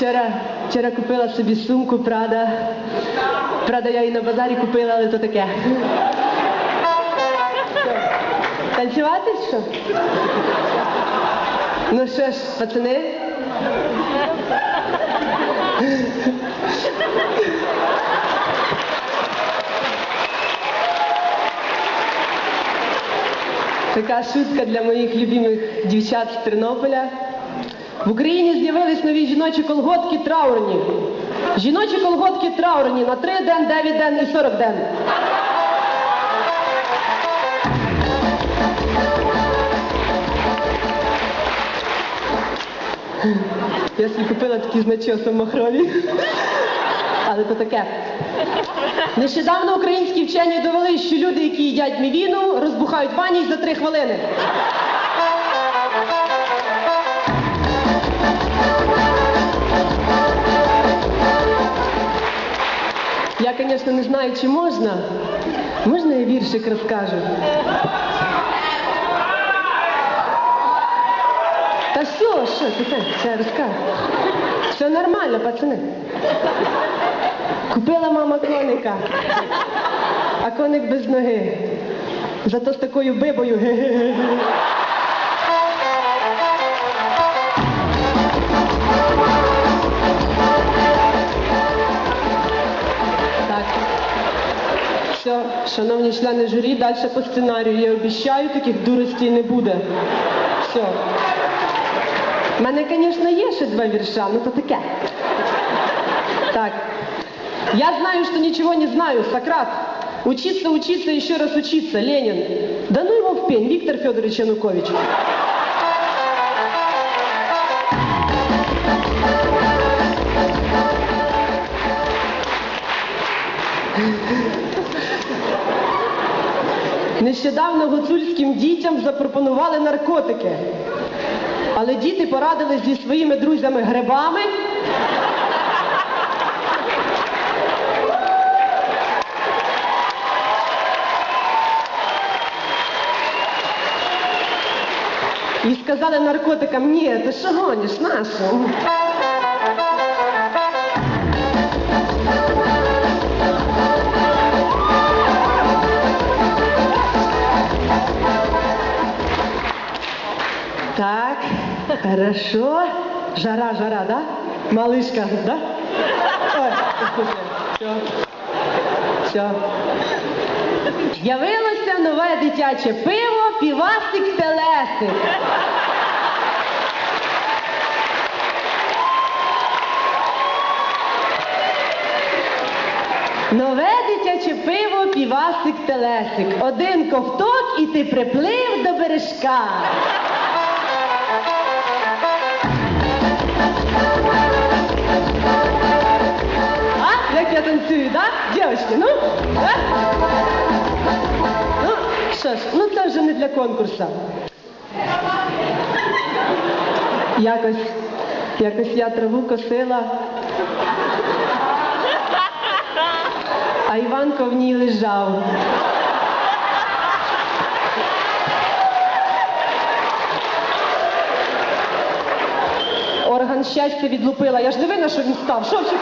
Вчора, вчора купила собі сумку Прада. Правда, я її на базарі купила, але то таке. Танцювати що? Ну що ж, пацани? Така шутка для моїх любимих дівчат з Тернополя. В Україні з'явились нові жіночі колготки траурні. Жіночі колготки траурні на 3 ден, 9 ден і 40 ден. Я собі купила такі з начосом. Але то таке. Нещодавно українські вчені довели, що люди, які їдять мівіну, розбухають вані за три хвилини. Я, звісно, не знаю, чи можна. Можна я віршик розкажу? Та все, що ти це? Це розкажу. Все нормально, пацани. Купила мама коника, а коник без ноги. Зато з такою бибою. Все, шановні члени журі, далі по сценарію. Я обіцяю, таких дуростей не буде. Все. У мене, звісно, є ще два вірша, ну то таке. Так. Я знаю, что ничего не знаю, Сократ. Учиться, учиться, еще раз учиться, Ленин. Да ну его в пень, Виктор Федорович Янукович. Нещодавно гуцульським дітям запропонували наркотики. Але діти порадились зі своїми друзями грибами І сказали наркотикам, ні, ти що гониш, нашу? Хорошо. Жара, жара, да? Малышка, да? Ой, все. Все. З'явилося нове дитяче пиво, півасик телесик. Нове дитяче пиво, півасик телесик. Один ковток і ти приплив до бережка. Дівчатки, ну? Ну, що ж, ну це вже не для конкурсу. Якось, якось я траву косила, а Іванко в ній лежав. Орган щастя відлупила. Я ж не винна, що він став. Що вчив?